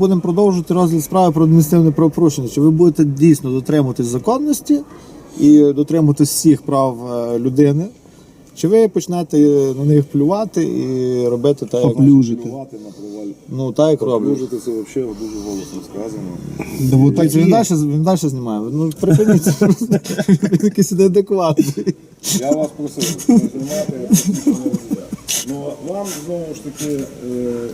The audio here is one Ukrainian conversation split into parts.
Ми будемо продовжувати розгляд справи про адміністративне правопорушення. Чи ви будете дійсно дотримуватись законності і дотримуватись всіх прав е, людини? Чи ви почнете е, на них плювати і робити так, як, Поплюжити. Плювати на проваль. ну, так, як роблять? Плюжити це взагалі дуже голосно сказано. Да так він, далі, він далі знімає. Ну, припиніться. Він якийсь неадекватний. Я вас просив знімати. Ну, вам знову ж таки, е,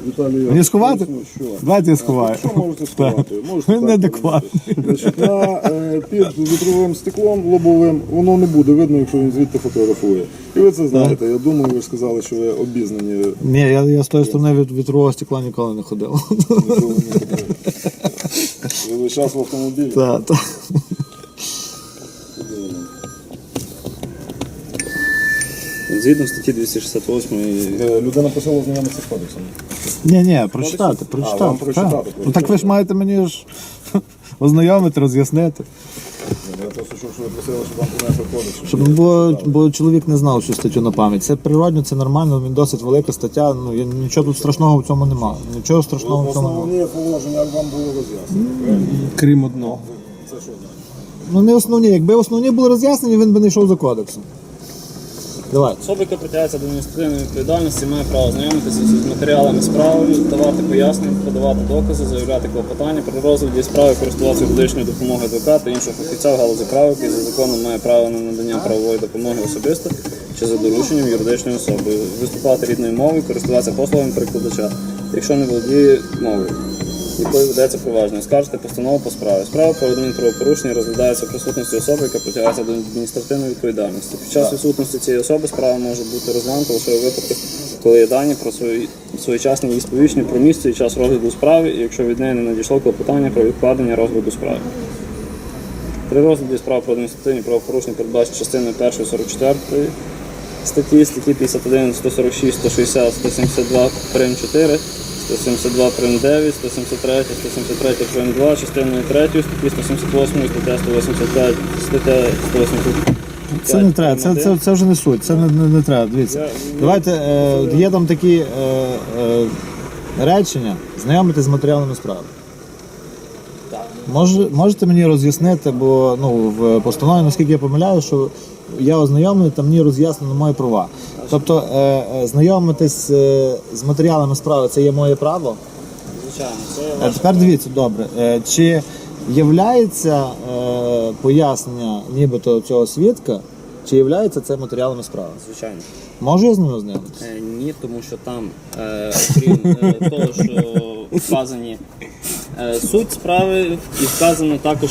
Віталій, Мені сховати? що. Давайте я сховаю. Що можете сховати? Можете Він неадекватний. Значить, на, е, під вітровим стеклом лобовим воно не буде видно, якщо він звідти фотографує. І ви це знаєте. Я думаю, ви ж сказали, що ви обізнані. Ні, я, я з тої сторони від вітрового стекла ніколи не ходив. ніколи не ходили. Ви весь час в автомобілі. Так, так. Згідно статті 268 Е, Людина просила знайомитися з кодексом. Ні, ні, прочитати, А, вам прочитати. прочитати, так. Ну так ви ж маєте мені ж ознайомити, роз'яснити. Я просто чув, що ви просили, щоб вам принесли кодекс. Щоб бо, бо чоловік не знав цю статтю на пам'ять. Це природньо, це нормально, він досить велика стаття. Ну я- нічого тут страшного в цьому немає. Нічого страшного в цьому немає. Основні положення як вам було роз'яснено. Крім одного. Це що значить? Ну не основні. Якби основні були роз'яснені, він би не йшов за кодексом. Давай. особа, яка притягається до адміністративної відповідальності, має право знайомитися з матеріалами справи, давати пояснення, подавати докази, заявляти клопотання при розгляді справи, користуватися юридичною допомогою адвоката, іншого фахівця в галузі права, який за законом має право на надання правової допомоги особисто чи за дорученням юридичної особи, виступати рідною мовою, користуватися послугами перекладача, якщо не володіє мовою. Якою ведеться провадження, скаржити постанову по справі. Справа про адмінправопорушення розглядається в присутності особи, яка притягається до адміністративної відповідальності. Під час відсутності цієї особи справа може бути розглянута лише у випадках, коли є дані про свої своєчасні її сповіщення про місце і час розгляду справи, і якщо від неї не надійшло клопотання про відкладення розгляду справи. При розгляді справ про адміністративні правопорушення передбачені частиною 1 44 статті, статті 51, 146, 160, 172 прим 4, 172 прим 9, 173, 173 прим 2, частиною 3, статті 178, стаття 185, стаття 185. Це не треба, це, це, це вже не суть, це не, не, не треба. Дивіться. Давайте е, є там такі е, е, речення, знайомитись з матеріалами справи. Може, можете мені роз'яснити, бо ну, в постанові, наскільки я помиляю, що я ознайомлений, там мені роз'яснено мої права. Тобто е, е, знайомитись е, з матеріалами справи це є моє право. Звичайно, це А тепер дивіться, добре. Е, Чи являється е, пояснення нібито цього свідка, чи являється це матеріалами справи? звичайно. Можу я з ним ознайомитися? Е, Ні, тому що там, е, окрім е, того, що вказані е, суть справи, і вказано також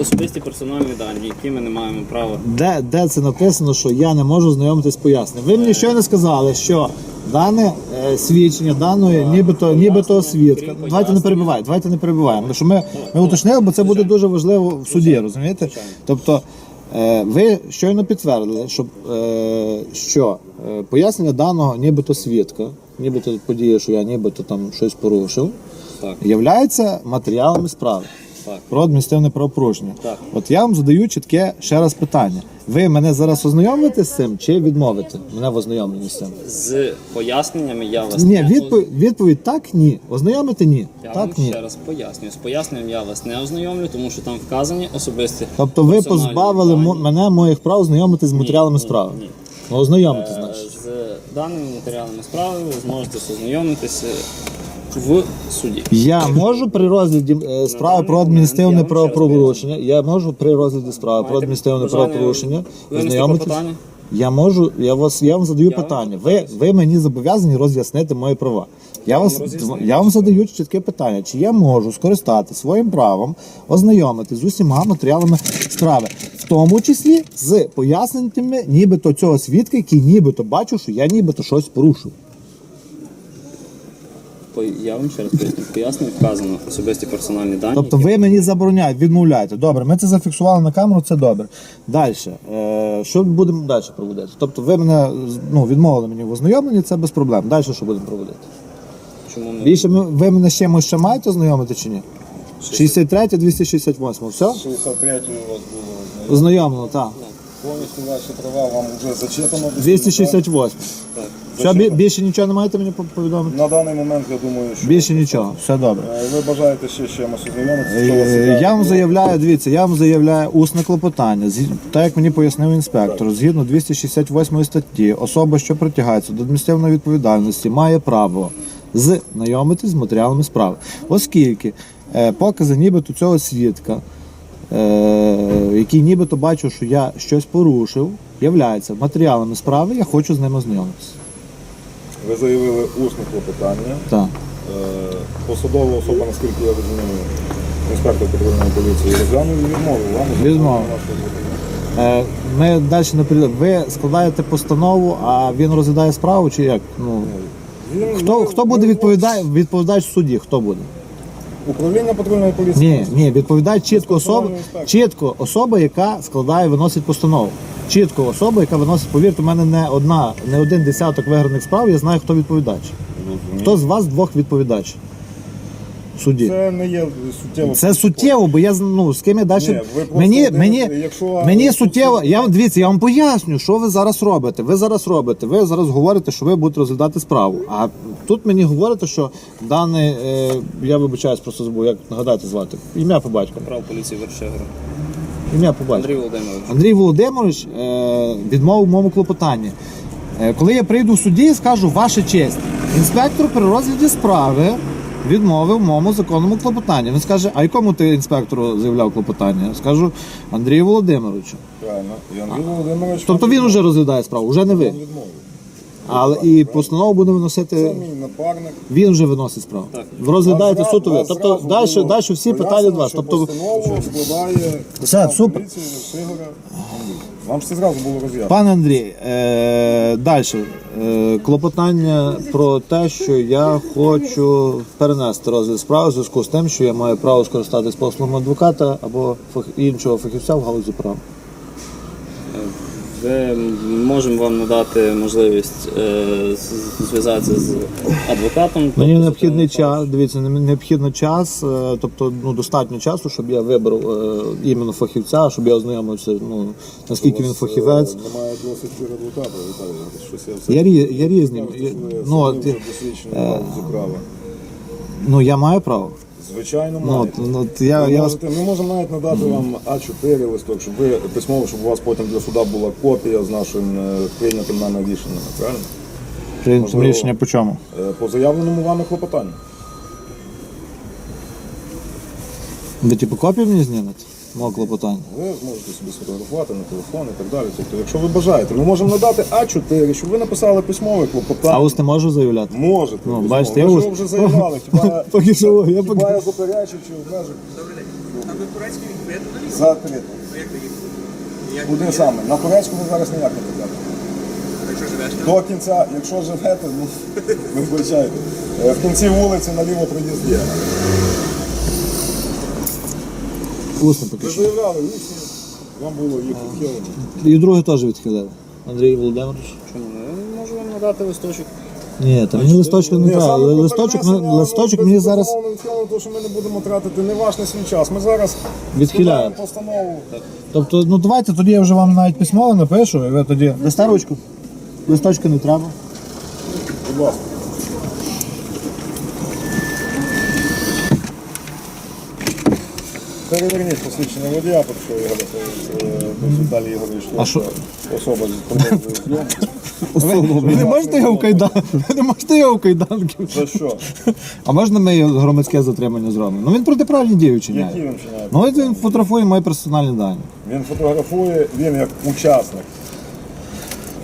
особисті персональні дані, які ми не маємо права. Де, де це написано, що я не можу знайомитись з поясненням? Ви мені щойно сказали, що дане е, свідчення даної, нібито, нібито свідка. Давайте не пояснення. перебивайте, давайте не перебиваємо. Тому що ми, ми уточнили, бо це буде дуже важливо в суді, розумієте? Тобто ви щойно підтвердили, що, е, що е, пояснення даного нібито свідка, нібито подія, що я нібито там щось порушив, Так. являється матеріалами справи. Так. Про адміністративне правопорушення. Так. От я вам задаю чітке ще раз питання. Ви мене зараз ознайомите з цим чи відмовите мене в ознайомленні з цим? З поясненнями я вас Ні, не відповідь, відповідь так, ні. Ознайомити ні. Я так, вам ні. ще раз пояснюю. З поясненням я вас не ознайомлю, тому що там вказані особисті. Тобто ви персональні позбавили дані. мо- мене моїх прав знайомити з матеріалами ні, справи. ні. Ну, ознайомитись, Е, значить. З даними матеріалами справи ви зможете ознайомитися в суді. Я можу при розгляді е, справи про адміністративне правопорушення. Я можу при розгляді справи про адміністративне правопорушення ознайомитись. клопотання? Я можу, я вас я вам задаю Я вам питання. Ви, ви мені зобов'язані роз'яснити мої права. Я вас я вам задаю чітке питання, чи я можу скористати своїм правом ознайомити з усіма матеріалами справи, в тому числі з поясненнями нібито цього свідка, який нібито бачив, що я нібито щось порушив. Я вам ще раз поясню. Вказано особисті персональні дані. Тобто ви мені забороняєте, відмовляєте. Добре, ми це зафіксували на камеру, це добре. Далі. Е, що будемо далі проводити? Тобто ви мене ну, відмовили мені в ознайомленні, це без проблем. Далі що будемо проводити? Чому не Більше ми- ви мене з чимось ще маєте ознайомити чи ні? 63, 268, все? 63 у вас було Ознайомлено, так. повністю ваші права вам вже зачитано. 268. так? Все, бі- більше нічого не маєте мені по- повідомити? На даний момент я думаю, що Більше нічого, все добре. Е, ви бажаєте ще з чимось ознайомитися? що у вас Е, є? Я вам заявляю, дивіться, я вам заявляю усне клопотання. Згі- Так як мені пояснив інспектор, згідно 268 статті, особа, що притягається до адміністративної відповідальності, має право знайомитись з матеріалами справи. Оскільки е, покази нібито цього свідка, е, який нібито бачив, що я щось порушив, являється матеріалами справи, я хочу з ними ознайомитися. Ви заявили усне клопотання. Так. Е, Посадова особа, наскільки я розумію, інспектор патрульної поліції розглянув і відмовив вам. Відмовив. Е, Ми далі не прийдемо. Ви складаєте постанову, а він розглядає справу чи як? Ну, хто, хто буде відповідати відповідач в суді? Хто буде? Управління патрульної поліції. Ні, ні, відповідає чітко особа, чітко особа, яка складає, виносить постанову. Чітко особа, яка виносить, повірте, у мене не одна, не один десяток виграних справ, я знаю, хто відповідач. Хто з вас двох відповідач суді? Це не є суттєво. Це суттєво, бо я з- ну, з ким я далі. Ні, ви просто мені, дивитесь, мені, якщо- мені суттєво. Я вам дивіться, я вам поясню, що ви зараз робите. Ви зараз робите. Ви зараз говорите, що ви будете розглядати справу. А тут мені говорите, що даний, е, я вибачаюсь, просто забув, як нагадати звати. Ім'я по батькові. Прав поліції Вершигора. Ім'я по батькові. Андрій Володимирович. Андрій Володимирович е, відмовив моєму клопотанні. Е, коли я прийду в суді і скажу ваша честь, інспектор при розгляді справи відмовив моєму законному клопотанні. Він скаже, а якому ти інспектору заявляв клопотання? Скажу Андрію Володимировичу. Правильно. І Андрій Володимирович. Тобто він вже розглядає справу, вже не ви. вам відмовив. Але і постанову буде Це виносити. мій напарник. Він вже виносить справу. Ви розглядаєте суд. зразу Тобто далі, далі всі питання до вас. Тобто постанову складає Все, супер. поліції Андрій. Вам ж це зразу було роз'яснено. Пане Андрій, е, далі. Е, клопотання про те, що я хочу перенести розгляд справи в зв'язку з тим, що я маю право скористатись послугами адвоката або фах- іншого фахівця в галузі права. Ви можемо вам надати можливість е, зв'язатися з адвокатом. Мені тобто необхідний час. Дивіться, не- необхідно час, е, тобто ну достатньо часу, щоб я вибрав е, іменно фахівця, щоб я ознайомився. Ну наскільки він фахівець. Немає досвіду адвоката, Віталій. Я. Я рі- різні. Кажете, Я- що ви ну, ну я маю право. Звичайно, Ну, от, маєте. ну, от я, Ми я вас можете- Ми можемо навіть надати вам А4 листок, щоб ви письмово, щоб у вас потім для суда була копія з нашим е, прийнятим нами рішенням, правильно? можливо. рішення по чому. Е, По заявленому вами клопотанню. Ви типу копію мені знімете? Мого клопотання. Ви можете собі сфотографувати на телефон і так далі. Тобто, якщо ви бажаєте, ми можемо надати А4, щоб ви написали письмове клопотання. А ус не можу заявляти. Можете. Ну, письмово. бачите, я ви ж ус- його вже заявляли. Хіба, Поки що, я хіба поки- я заперечив чи обмежив? Закрито. Куди саме? На Турецьку ви зараз ніяк не підете. До кінця, якщо живете, ну вибачайте. Е, В кінці вулиці наліво проїзд є. Усне поки Ви що. заявляли, вам було їх відхилено. І друге теж відхилили. Андрій Володимирович. Чому? Я можу вам надати листочок. Ні, та мені листочка не Ні, треба. саме Листочок, перенесення, листочок мені зараз безумовно відхилено, тому що ми не будемо тратити не ваш, не свій час. Ми зараз Відхиляємо. складаємо постанову. Тобто, ну давайте тоді я вже вам навіть письмово напишу, і ви тоді. Дасте ручку? Листочка не треба. Будь ласка. Переверніть посвідчення водія, тому що його е, Віталій Ігорович. А що? Особа з продовжує зйомку. Ви не можете його в кайдан. Ви не можете його в кайданки. За що? А можна ми його громадське затримання зробимо? Ну він протиправні дії Які вчиняє. він вчиняє? Ну от він фотографує мої персональні дані. Він фотографує, він як учасник.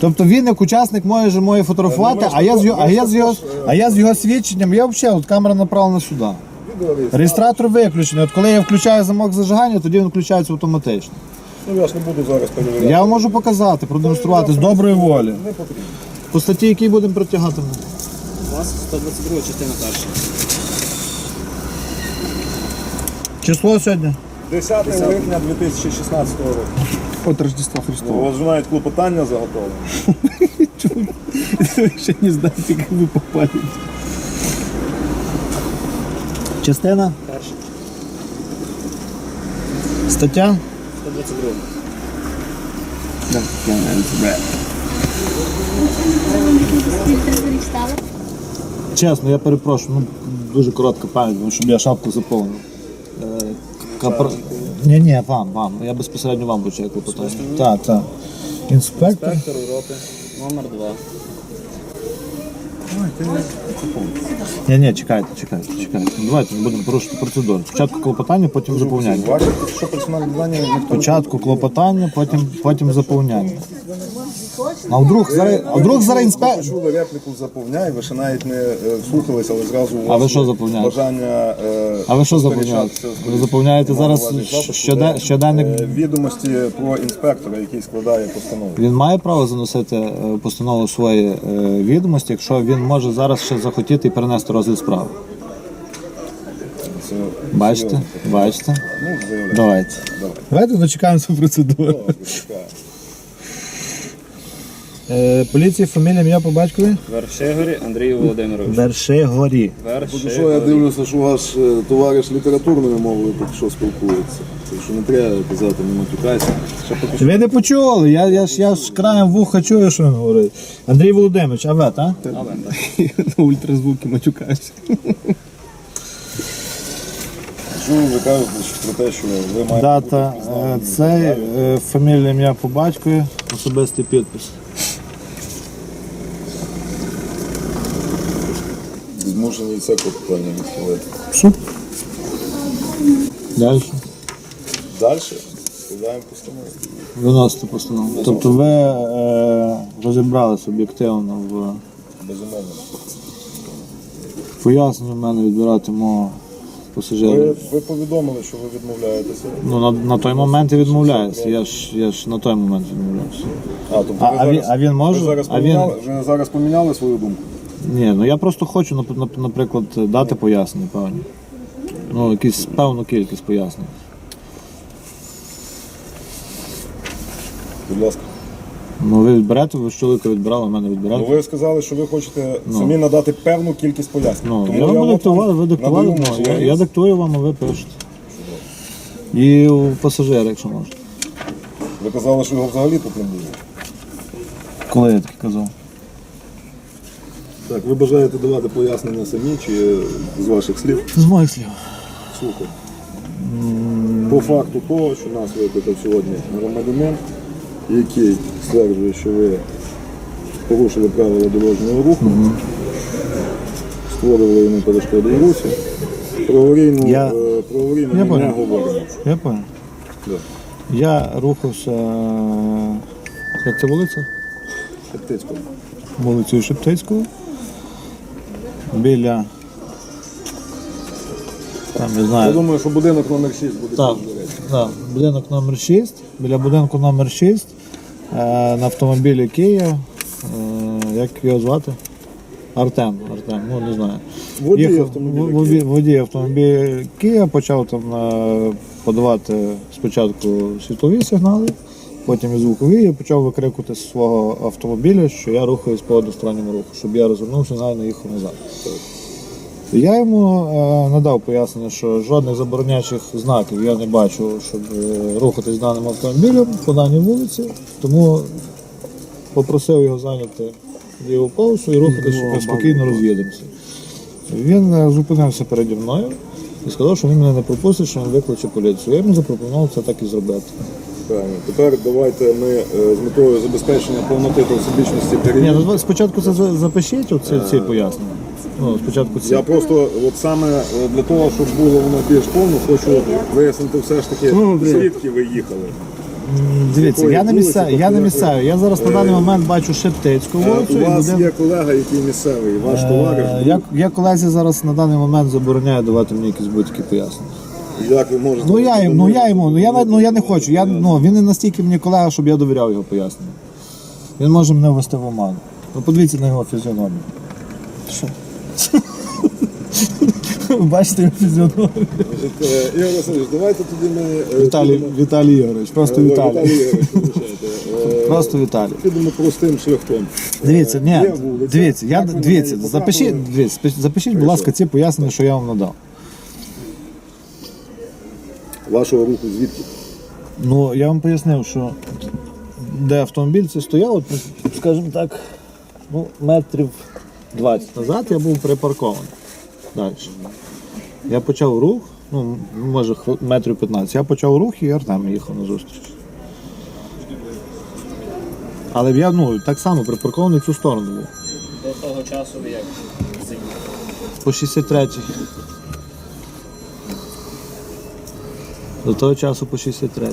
Тобто він як учасник може моє фотографувати, а я з його, а я з його, а я з його свідченням, я взагалі, от камера направлена сюди. Реєстратор виключений. От коли я включаю замок зажигання, тоді він включається автоматично. Ну я ж не буду зараз перевіряти. Я вам можу показати, продемонструвати з доброї волі. Не потрібно. По статті, якій будемо притягати. У вас 122 частина перша. Число сьогодні? 10 липня 2016 року. От Рождества У вас вже навіть клопотання заготовлено. Ще не знаєте, як ви попали. Частина? Перша. Стаття? 122. Да, я навіть себе. Чесно, я перепрошую, ну дуже коротка пам'ять, бо щоб я шапку заповнив. Е, Капр... Ні, ні, вам, вам. Я безпосередньо вам вручаю клопотання. Так, так. Інспектор. Інспектор Європи, номер 2. Ні, ні, чекайте, чекайте, чекайте. Давайте не будемо порушити процедуру. Спочатку клопотання, потім заповняння. Бачите, що персональні дані ніхто не Спочатку клопотання, потім, потім заповняння. А вдруг зараз, а вдруг зараз інспектор. Почули репліку заповняй, ви ще навіть не е, слухались, але зразу у А ви що заповняєте? бажання. е, А ви що сперечатися заповняєте? з Ви заповняєте зараз щоден- де, щоденник? е, Відомості про інспектора, який складає постанову. Він має право заносити е, постанову свої е, відомості, якщо він може зараз ще захотіти і перенести розгляд справи. Бачите? Бачите? Ну. Давайте. Давай. Давайте дочекаємося процедури. Е, поліції, фамілія, ім'я по батькові? Вершигорі Андрій Володимирович. Бершегорі. Що я Вершигорі. дивлюся, що ваш е, товариш літературною мовою поки що спілкується. Так що не треба казати, не матюкайся. Ще поки Ви не почули, я, я, ж, я ж краєм вуха чую, що він говорить. Андрій Володимирович, а ви, так? Авен, так. На ультразвуки матюкаюся. Що ви кажете що про те, що ви маєте Дата, е, впізнані е, фамілія, ім'я по батькові, особистий підпис. Змушені і це клопотання відхилити. Суд. Далі. Далі складаємо постанову. Виносите постанову. Тобто ви е, розібралися об'єктивно в Безумовно. поясненні в мене відбирати мого. Ви, ви повідомили, що ви відмовляєтеся. Ну, на, на той момент я відмовляюся. Я ж, я ж на той момент відмовляюся. А, тобто А- ви а зараз, він- а він може? Ви зараз, А він- поміняли, ви зараз поміняли свою думку? Ні, ну я просто хочу, нап- нап- наприклад, дати пояснення певні. Ну, якісь певну кількість пояснень. Будь ласка. Ну, ви відберете, ви з чоловіка відбирали, в мене Ну, ви сказали, що ви хочете самі надати певну кількість пояснень. Ну, я вам диктував, ви диктували, надаю ну, я, я можливість. диктую вам, а ви пишете. І у пасажира, якщо можна. Ви казали, що його взагалі тут не було. Коли я таке казав? Так, ви бажаєте давати пояснення самі чи з ваших слів? З моїх слів. Слухай. По факту того, що нас викликав сьогодні громадянин, який стверджує, що ви порушили правила дорожнього руху, створювали йому перешкоди в русі. Про аварійну, Я- е, про аварійну Я ми не понял. говоримо. Я понял. Да. Я рухався. е, Як це вулиця? Шептицького. Вулицею Шептицького. Біля. Там, я Я знаю. думаю, що будинок номер 6 буде Так, так, будинок номер 6. Біля будинку номер 6 е, на автомобілі Київ. Е, як його звати? Артем. Артем, ну не знаю. Водій Їхав- автомобіля водій- Водій автомобіля Київ почав там е, подавати спочатку світлові сигнали, потім і звукові, і почав викрикувати з свого автомобіля, що я рухаюсь по односторонньому руху, щоб я розвернувся і не їхав назад. Я йому е, надав пояснення, що жодних забороняючих знаків я не бачу, щоб е, рухатись даним автомобілем по даній вулиці, тому попросив його зайняти ліву полосу і рухатись, щоб ми спокійно роз'їдемося. Він е, зупинився переді мною і сказав, що він мене не пропустить, що він викличе поліцію. Я йому запропонував це так і зробити. Правильно. Тепер давайте ми е, з метою забезпечення повноти та всебічності Ні, перевірки. ну спочатку це за- запишіть оці, ці пояснення. Ну, спочатку ці. Я просто от саме е, для того, щоб було воно більш повно, хочу вияснити все ж таки, звідки ви їхали. Дивіться, я не місцевий, я не місцевий. Я зараз на даний момент бачу Шептицьку Е, вулицю. У і вас будинок- є колега, який місцевий, ваш товариш. Е, Я, я колезі зараз на даний момент забороняю давати мені якісь будь-які пояснення. Як ви можете? Ну я, йому- ну я йому, ну я, ну я не хочу. Я, ну, він не настільки мені колега, щоб я довіряв його поясненням. Він може мене ввести в оману. Ну подивіться на його фізіономію. Що? Бачите його фізіономію? Е, Ігор Васильович, давайте тоді ми... е, Віталій, підемо- Віталій Ігорович, просто Е, Віталій. Ігорович, вибачайте. Е, Просто Віталій. Підемо простим шляхом. Дивіться, ні, Є вулиця. дивіться, я дивіться, запишіть, дивіться, запишіть, будь ласка, ці пояснення, що я вам надав. Вашого руху звідки? Ну, я вам пояснив, що де автомобіль цей стояв, скажімо так, ну, метрів 20 назад я був припаркований. Далі. Я почав рух, ну, може, метрів 15. Я почав рух і Артем їхав на зустріч. Але я ну, так само припаркований в цю сторону був. До того часу як заїхали? По 63. До того часу по 63.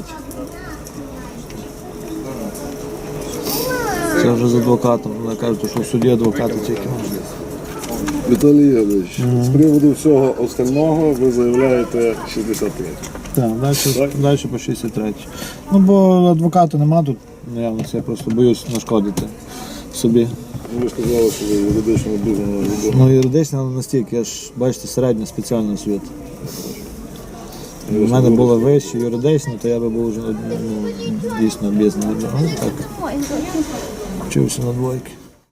Це вже з адвокатом. Вони кажуть, що в суді адвокати тільки можуть. Віталій Ігорович, з приводу всього остального ви заявляєте 63. Так, далі, далі по 63. Ну, бо адвоката нема тут, наявно, я просто боюсь нашкодити собі. Ну, Ви сказали, що ви юридично людина. Ну, юридично але настільки, я ж, бачите, середня спеціальна освіта. У мене було вище юридично, то я би був вже ну, дійсно без Ну, так, вчився на двойки.